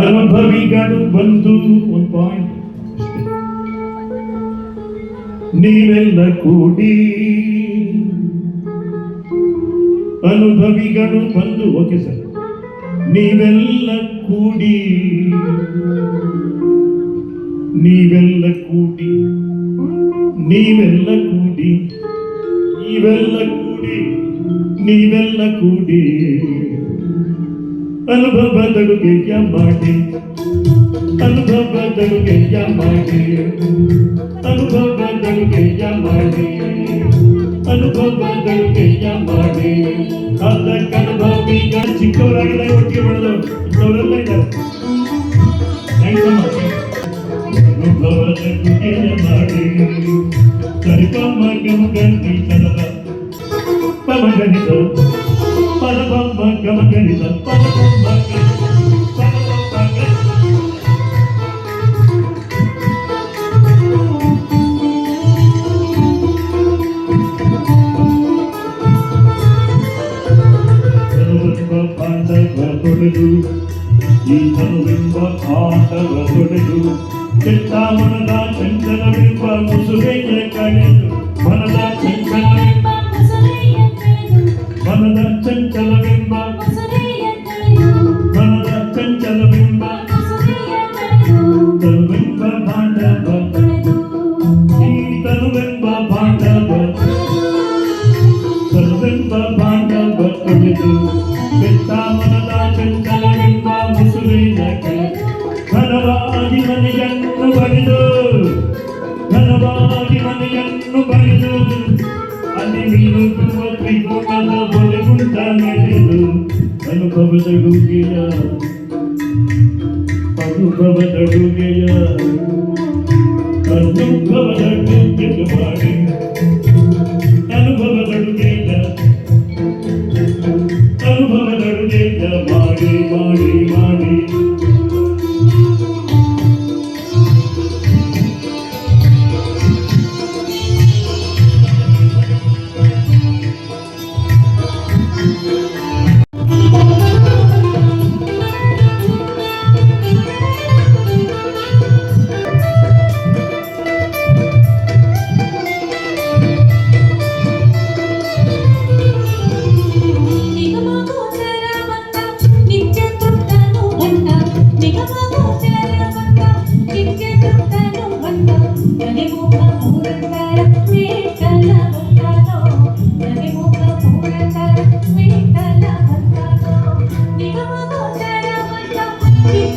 ಅನುಭವಿಗಳು ಬಂದು ಒಂದು ಪಾಯಿಂಟ್ ನೀವೆಲ್ಲ ಕೂಡಿ ಅನುಭವಿಗಳು ಬಂದು ಓಕೆ ಸರ್ ನೀವೆಲ್ಲ ಕೂಡಿ ನೀವೆಲ್ಲ ಕೂಡಿ ನೀವೆಲ್ಲ ಕೂಡಿ ನೀವೆಲ್ಲ ಕೂಡಿ ನೀವೆಲ್ಲ ಕೂಡಿ ಅನುಭವದಡುಗೆಯ ಮಾಡಿ ಅನುಭವದಡುಗೆಯ ಮಾಡಿ ಅನುಭವದಡುಗೆಯ ಮಾಡಿ ಅನುಭವದಡುಗೆಯ ಮಾಡಿ ಅದಕ್ಕನುಭವೀಗ ಚಿಕ್ಕವರಾಗಿಲ್ಲ ಒಟ್ಟಿಗೆ ಮಾಡೋದು ಚಿಕ್ಕವರೆಲ್ಲ ಇದ್ದಾರೆ ಥ್ಯಾಂಕ್ಸ್ ಅಮ್ಮ ಅನುಭವದಡುಗೆಯ ಮಾಡಿ ಸರಿಪಮ್ಮ ಗಮ ಗಂಟಿ ಕನ್ನಡ ಪಮಗಣಿತ పరబొమ్మ గమగని పరబొమ్మ పాండవరుడు ఈతను బింబ పాండవరుడు చిత్తామనదా చంచల బింబ ముసుగైన కణిడు మనదా చంచల బింబ చంచల బింబ వరద చంచల బింబ తనువెంబ బాండవ తనువెంబ బాండవ ಅನುಭವದಡುಗೆಯ ಅನುಭವದಡುಗೆಯ ಮಾಡಿ ಅನುಭವದಡುಗೆಯ ಅನುಭವದಡುಗೆಯ ಮಾಡಿ ಮಾಡಿ ಮಾಡಿ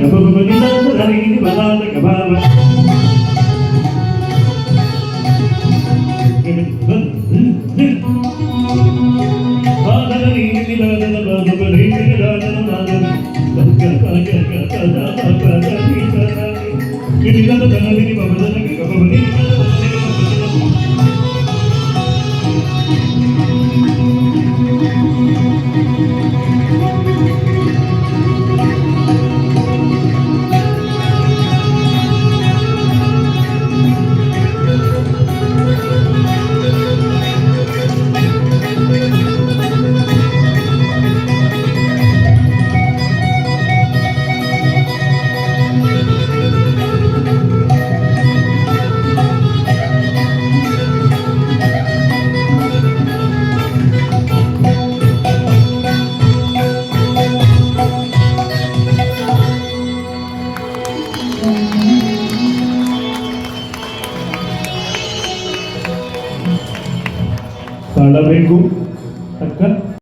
గతంలో நல்லா இருக்கும்